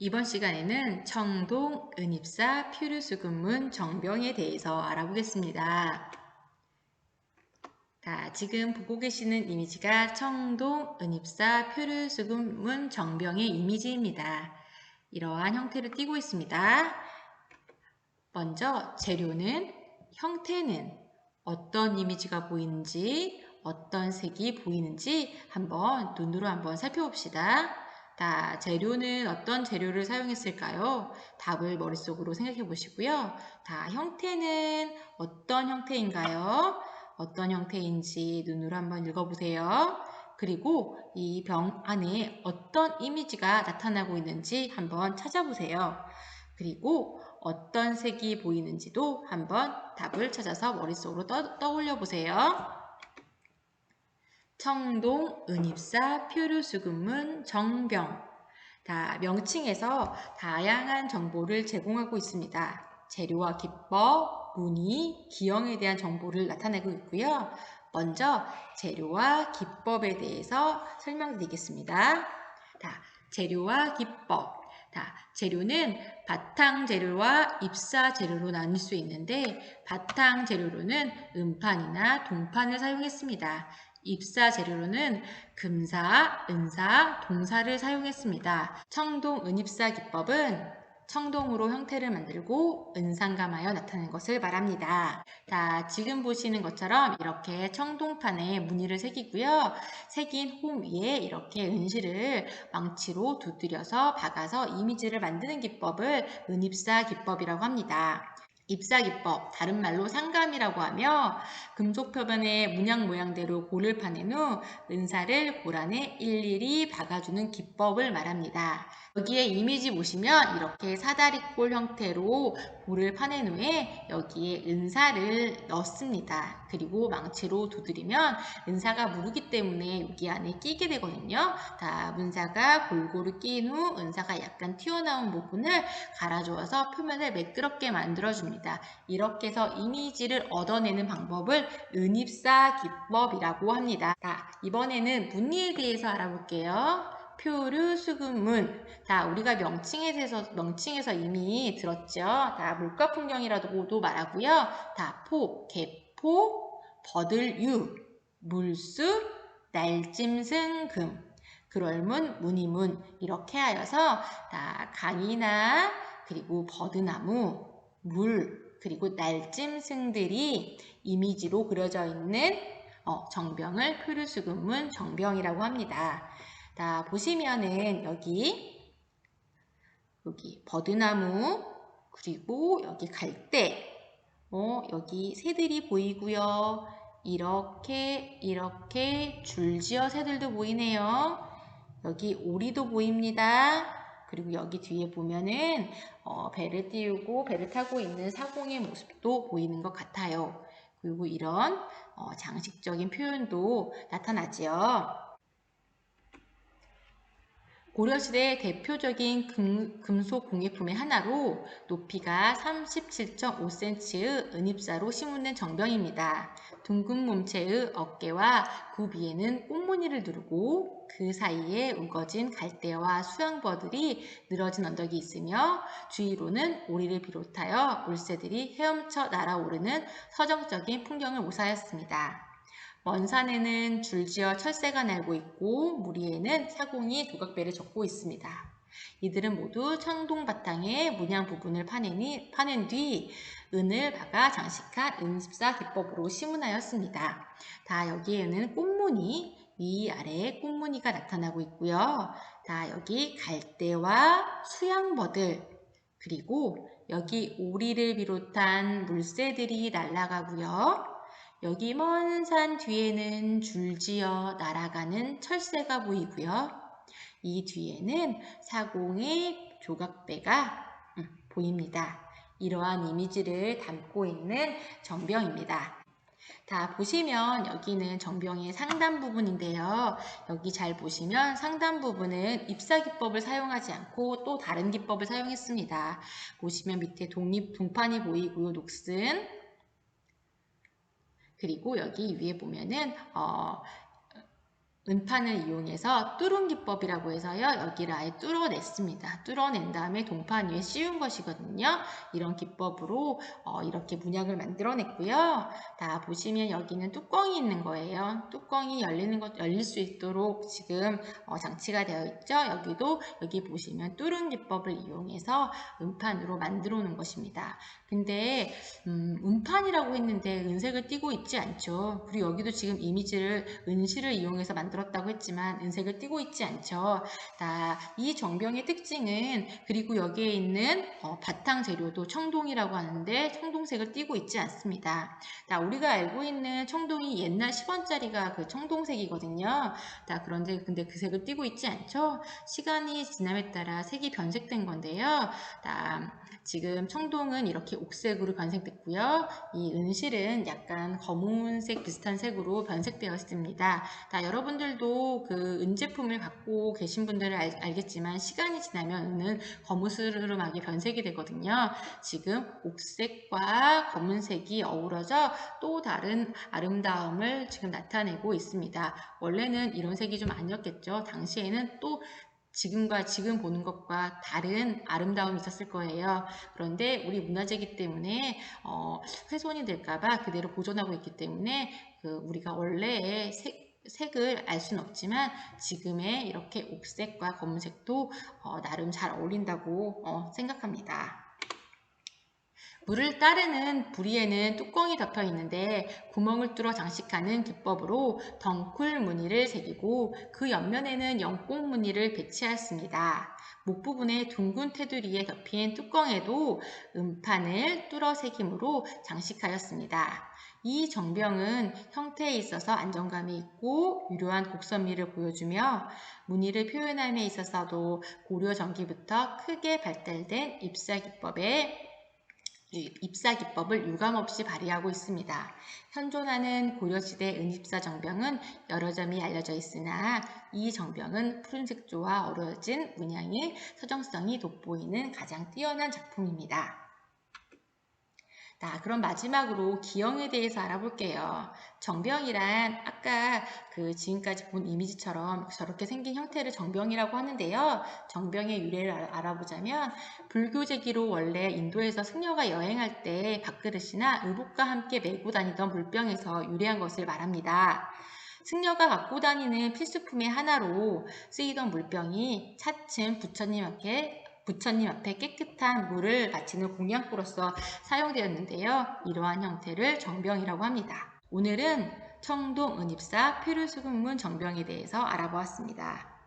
이번 시간에는 청동, 은입사, 표류수금문, 정병에 대해서 알아보겠습니다. 자, 지금 보고 계시는 이미지가 청동, 은입사, 표류수금문, 정병의 이미지입니다. 이러한 형태를 띠고 있습니다. 먼저 재료는, 형태는 어떤 이미지가 보이는지, 어떤 색이 보이는지 한번 눈으로 한번 살펴봅시다. 자, 재료는 어떤 재료를 사용했을까요? 답을 머릿속으로 생각해 보시고요. 자, 형태는 어떤 형태인가요? 어떤 형태인지 눈으로 한번 읽어보세요. 그리고 이 병 안에 어떤 이미지가 나타나고 있는지 한번 찾아보세요. 그리고 어떤 색이 보이는지도 한번 답을 찾아서 머릿속으로 떠, 떠올려 보세요. 청동, 은입사, 표류수금문, 정병. 다 명칭에서 다양한 정보를 제공하고 있습니다. 재료와 기법, 문의, 기형에 대한 정보를 나타내고 있고요. 먼저 재료와 기법에 대해서 설명드리겠습니다. 자, 재료와 기법. 자, 재료는 바탕 재료와 입사 재료로 나눌 수 있는데 바탕 재료로는 음판이나 동판을 사용했습니다. 입사 재료로는 금사, 은사, 동사를 사용했습니다. 청동 은입사 기법은 청동으로 형태를 만들고 은상감하여 나타낸 것을 말합니다. 자, 지금 보시는 것처럼 이렇게 청동판에 무늬를 새기고요. 새긴 홈 위에 이렇게 은실을 망치로 두드려서 박아서 이미지를 만드는 기법을 은입사 기법이라고 합니다. 입사기법, 다른 말로 상감이라고 하며 금속 표면의 문양 모양대로 골을 파낸 후 은사를 골 안에 일일이 박아주는 기법을 말합니다. 여기에 이미지 보시면 이렇게 사다리꼴 형태로 볼을 파낸 후에 여기에 은사를 넣습니다. 그리고 망치로 두드리면 은사가 무르기 때문에 여기 안에 끼게 되거든요. 자, 문사가 골고루 끼인 후 은사가 약간 튀어나온 부분을 갈아주어서 표면을 매끄럽게 만들어줍니다. 이렇게 해서 이미지를 얻어내는 방법을 은입사 기법이라고 합니다. 자, 이번에는 무늬에 대해서 알아볼게요. 표류, 수금문. 다 우리가 명칭에 대해서 명칭에서 이미 들었죠. 다 물가 풍경이라고도 말하고요. 다 포, 개 포, 버들유, 물수, 날짐승, 금. 그럴문, 무늬문 이렇게 하여서 다 강이나 그리고 버드나무, 물 그리고 날짐승들이 이미지로 그려져 있는 어, 정병을 표류수금문 정병이라고 합니다. 자, 보시면은 여기 여기 버드나무 그리고 여기 갈대 어, 여기 새들이 보이고요. 이렇게 이렇게 줄지어 새들도 보이네요. 여기 오리도 보입니다. 그리고 여기 뒤에 보면은 어, 배를 띄우고 배를 타고 있는 사공의 모습도 보이는 것 같아요. 그리고 이런 어, 장식적인 표현도 나타나지요. 고려시대의 대표적인 금, 금속 공예품의 하나로 높이가 37.5cm의 은입사로 심문된 정병입니다. 둥근 몸체의 어깨와 굽 위에는 꽃무늬를 두르고 그 사이에 우거진 갈대와 수양버들이 늘어진 언덕이 있으며 주위로는 오리를 비롯하여 물새들이 헤엄쳐 날아오르는 서정적인 풍경을 모사했습니다. 먼 산에는 줄지어 철새가 날고 있고 무리에는 사공이 조각배를 적고 있습니다. 이들은 모두 청동 바탕에 문양 부분을 파내니, 파낸 뒤 은을 박아 장식한 은습사 기법으로 심문하였습니다. 다 여기에는 꽃무늬, 위아래에 꽃무늬가 나타나고 있고요. 다 여기 갈대와 수양버들, 그리고 여기 오리를 비롯한 물새들이 날아가고요. 여기 먼 산 뒤에는 줄지어 날아가는 철새가 보이고요. 이 뒤에는 사공의 조각배가 음, 보입니다. 이러한 이미지를 담고 있는 정병입니다. 자, 보시면 여기는 정병의 상단 부분인데요. 여기 잘 보시면 상단 부분은 입사 기법을 사용하지 않고 또 다른 기법을 사용했습니다. 보시면 밑에 독립 동판이 보이고요. 녹슨 그리고 여기 위에 보면은 어, 은판을 이용해서 뚫은 기법이라고 해서요. 여기를 아예 뚫어냈습니다. 뚫어낸 다음에 동판 위에 씌운 것이거든요. 이런 기법으로 어, 이렇게 문양을 만들어냈고요. 다 보시면 여기는 뚜껑이 있는 거예요. 뚜껑이 열리는 것 열릴 수 있도록 지금 어, 장치가 되어 있죠. 여기도 여기 보시면 뚫은 기법을 이용해서 은판으로 만들어 놓은 것입니다. 근데 음, 은판이라고 했는데 은색을 띠고 있지 않죠. 그리고 여기도 지금 이미지를 은실을 이용해서 만들 었다고 했지만 은색을 띠고 있지 않죠. 자, 이 정병의 특징은 그리고 여기에 있는 어, 바탕 재료도 청동이라고 하는데 청동색을 띠고 있지 않습니다. 자, 우리가 알고 있는 청동이 옛날 10원짜리가 그 청동색이거든요. 자, 그런데 근데 그 색을 띠고 있지 않죠. 시간이 지남에 따라 색이 변색된 건데요. 자, 지금 청동은 이렇게 옥색으로 변색됐고요. 이 은실은 약간 검은색 비슷한 색으로 변색되었습니다. 자, 여러분 들도 그 은제품을 갖고 계신 분들은 알, 알겠지만 시간이 지나면 은은 거무스름하게 변색이 되거든요. 지금 옥색과 검은색이 어우러져 또 다른 아름다움을 지금 나타내고 있습니다. 원래는 이런 색이 좀 아니었겠죠. 당시에는 또 지금과 지금 보는 것과 다른 아름다움이 있었을 거예요. 그런데 우리 문화재이기 때문에 어, 훼손이 될까봐 그대로 보존하고 있기 때문에 그 우리가 원래의 색, 색을 알 수는 없지만 지금의 이렇게 옥색과 검은색도 어, 나름 잘 어울린다고 어, 생각합니다. 물을 따르는 부리에는 뚜껑이 덮여 있는데 구멍을 뚫어 장식하는 기법으로 덩쿨 무늬를 새기고 그 옆면에는 영꽃 무늬를 배치하였습니다. 목 부분에 둥근 테두리에 덮인 뚜껑에도 음판을 뚫어 새김으로 장식하였습니다. 이 정병은 형태에 있어서 안정감이 있고 유려한 곡선미를 보여주며 무늬를 표현함에 있어서도 고려 전기부터 크게 발달된 입사 기법에 입사 기법을 유감없이 발휘하고 있습니다. 현존하는 고려시대 은입사 정병은 여러 점이 알려져 있으나 이 정병은 푸른색조와 어우러진 문양이 서정성이 돋보이는 가장 뛰어난 작품입니다. 자, 그럼 마지막으로 기형에 대해서 알아볼게요. 정병이란 아까 그 지금까지 본 이미지처럼 저렇게 생긴 형태를 정병이라고 하는데요. 정병의 유래를 알아보자면 불교 제기로 원래 인도에서 승려가 여행할 때 밥그릇이나 의복과 함께 메고 다니던 물병에서 유래한 것을 말합니다. 승려가 갖고 다니는 필수품의 하나로 쓰이던 물병이 차츰 부처님 앞에 부처님 앞에 깨끗한 물을 바치는 공양구로서 사용되었는데요. 이러한 형태를 정병이라고 합니다. 오늘은 청동 은입사 필요수급문 정병에 대해서 알아보았습니다.